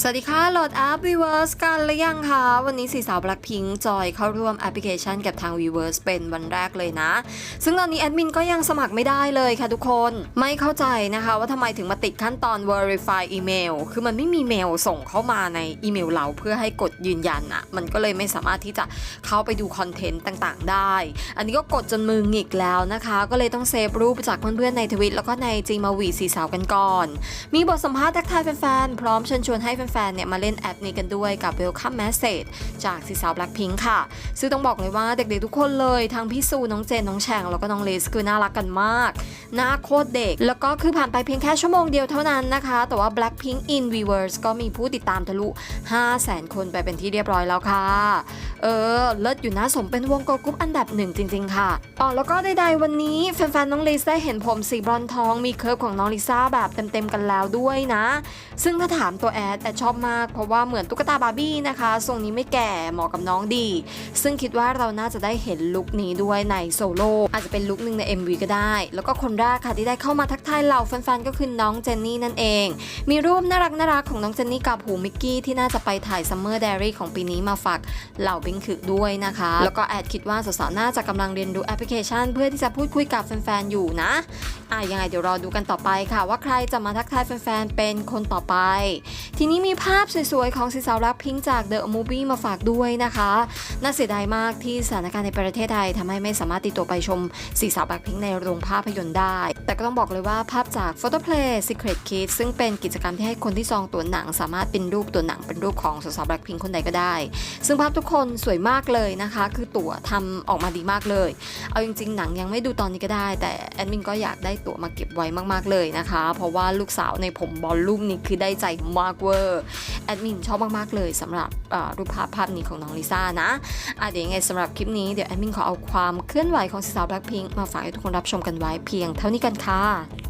สวัสดีค่ะโหลดแอป Weverse กันหรือยังคะ วันนี้สีสาว Blackpink จอยเข้าร่วมแอปพลิเคชันกับทาง Weverse เป็นวันแรกเลยนะ ซึ่งตอนนี้แอดมินก็ยังสมัครไม่ได้เลยค่ะทุกคน ไม่เข้าใจนะคะว่าทำไมถึงมาติดขั้นตอน verify email คือมันไม่มีเมลส่งเข้ามาในอีเมลเราเพื่อให้กดยืนยันอะมันก็เลยไม่สามารถที่จะเข้าไปดูคอนเทนต์ต่างๆ ได้ อันนี้ก็กดจนมือหงิกแล้วนะคะ ก็เลยต้องเซฟรูปจากเพื่อนๆในทวิตแล้วก็ในจีมาวีสีสาวกันก่อน มีบทสัมภาษณ์ทักทายแฟนๆพร้อมเชิญชวนให้แแฟนๆ เนี่ยมาเล่นแอปนี้กันด้วยกับ Welcome Message จากซีสาว Blackpink ค่ะ ซึ่งต้องบอกเลยว่าเด็กๆ ทุกคนเลยทั้งพี่ซู น้องเจน น้องแฉงแล้วก็น้องเลสคือน่ารักกันมากหน้าโคตรเด็ก แล้วก็คือผ่านไปเพียงแค่ชั่วโมงเดียวเท่านั้นนะคะ แต่ว่า Blackpink in Weverse ก็มีผู้ติดตามทะลุ 500,000 คนไปเป็นที่เรียบร้อยแล้วค่ะ เออ เลิศอยู่นะสมเป็นวงโกกรุ๊ปอันดับหนึ่งจริง ๆ ค่ะอ๋อแล้วก็ใดๆวันนี้แฟนๆน้องลิซได้เห็นผมสีบรอนทองมีเคิร์ฟของน้องลิซ่าแบบเต็มๆกันแล้วด้วยนะ ซึ่งถ้าถามตัวแอดแอดชอบมากเพราะว่าเหมือนตุ๊กตาบาร์บี้นะคะทรงนี้ไม่แก่เหมาะกับน้องดี ซึ่งคิดว่าเราน่าจะได้เห็นลุคนี้ด้วยในโซโล่อาจจะเป็นลุคหนึ่งใน MV ก็ได้ แล้วก็คนแรกค่ะที่ได้เข้ามาทักทายเหล่าแฟนๆก็คือน้องเจนนี่นั่นเอง มีรูปน่ารักน่ารักๆของน้องเจนนี่กับหูมิกกี้ที่น่าจะไปถ่ายซัมเมอร์ d ดรี่ของปีนี้มาฝากเหล่าบิงคือด้วยนะคะ แล้วก็แอดคิดว่าสาวๆน่าจะกำลังเรียนรู้แอปพลิเคชัน เพื่อที่จะพูดคุยกับแฟนๆอยู่นะอะยังไงเดี๋ยวรอดูกันต่อไปค่ะ ว่าใครจะมาทักทายแฟนๆเป็นคนต่อไป ทีนี้มีภาพสวยๆของสีสาวรักพิงจาก The Movie มาฝากด้วยนะคะ น่าเสียดายมากที่สถานการณ์ในประเทศไทยทำให้ไม่สามารถติดตัวไปชมสีสาวแบล็คพิงในโรงภาพยนตร์ได้ แต่ก็ต้องบอกเลยว่าภาพจาก Photoplay Secret Kids ซึ่งเป็นกิจกรรมที่ให้คนที่ซองตัวหนัง สามารถเป็นรูปตัวหนังเป็นรูปของสาวแบล็คพิงคนใดก็ได้ ซึ่งภาพทุกคนสวยมากเลยนะคะ คือตั๋วทำออกมาดีมากเลย เอาจริง ๆ หนังยังไม่ดูตอนนี้ก็ได้ แต่แอดมินก็อยากได้ตั๋วมาเก็บไว้มากๆเลยนะคะ เพราะว่าลูกสาวในผมบอลลูกนี้คือได้ใจมากเวอร์แอดมินชอบมากๆเลยสำหรับรูปภาพภาพนี้ของน้องลิซ่านะอะเดี๋ยวยังไงสำหรับคลิปนี้เดี๋ยวแอดมินขอเอาความเคลื่อนไหวของสาวแบล็คพิงมาฝากให้ทุกคนรับชมกันไว้เพียงเท่านี้กันค่ะ